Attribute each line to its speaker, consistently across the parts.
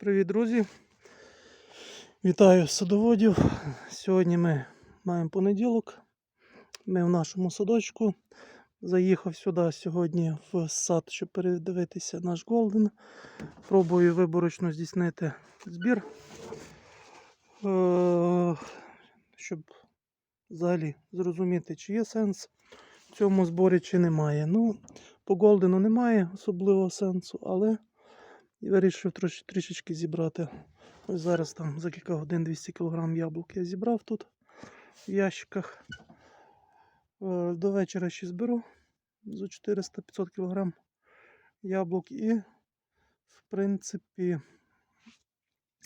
Speaker 1: Привіт, друзі! Вітаю садоводів. Сьогодні ми маємо понеділок. Ми в нашому садочку. Заїхав сюди сьогодні в сад, щоб передивитися наш Голден. Пробую виборочно здійснити збір, е, щоб взагалі зрозуміти, чи є сенс в цьому зборі, чи немає. Ну, по Голдену немає особливого сенсу, але і вирішив трош, трішечки зібрати. Ось зараз там за кілька годин 200 кг яблук я зібрав тут в ящиках. Е, До вечора ще зберу за 400-500 кг яблук і, в принципі,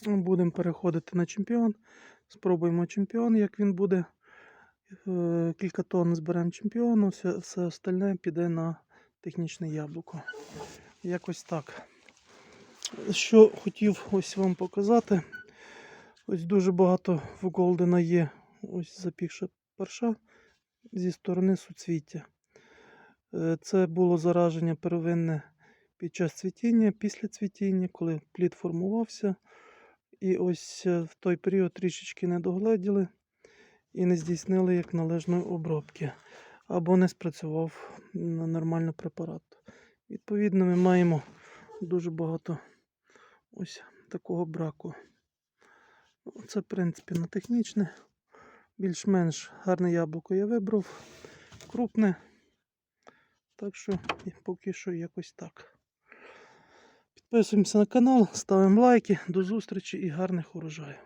Speaker 1: будемо переходити на чемпіон. Спробуємо чемпіон, як він буде. Е, Кілька тонн зберемо чемпіону, все, все остальне піде на технічне яблуко. Якось так. Що хотів ось вам показати. Ось дуже багато в Голдена є ось запікша парша зі сторони суцвіття. Е, Це було зараження первинне під час цвітіння, після цвітіння, коли плід формувався. І ось е, в той період трішечки не догледіли і не здійснили як належної обробки. Або не спрацював нормально препарат. Відповідно, ми маємо дуже багато ось такого браку. Це, в принципі, на технічне. Більш-менш гарне яблуко я вибрав. Крупне. Так що поки що якось так. Підписуємося на канал, ставимо лайки. До зустрічі і гарних урожаїв.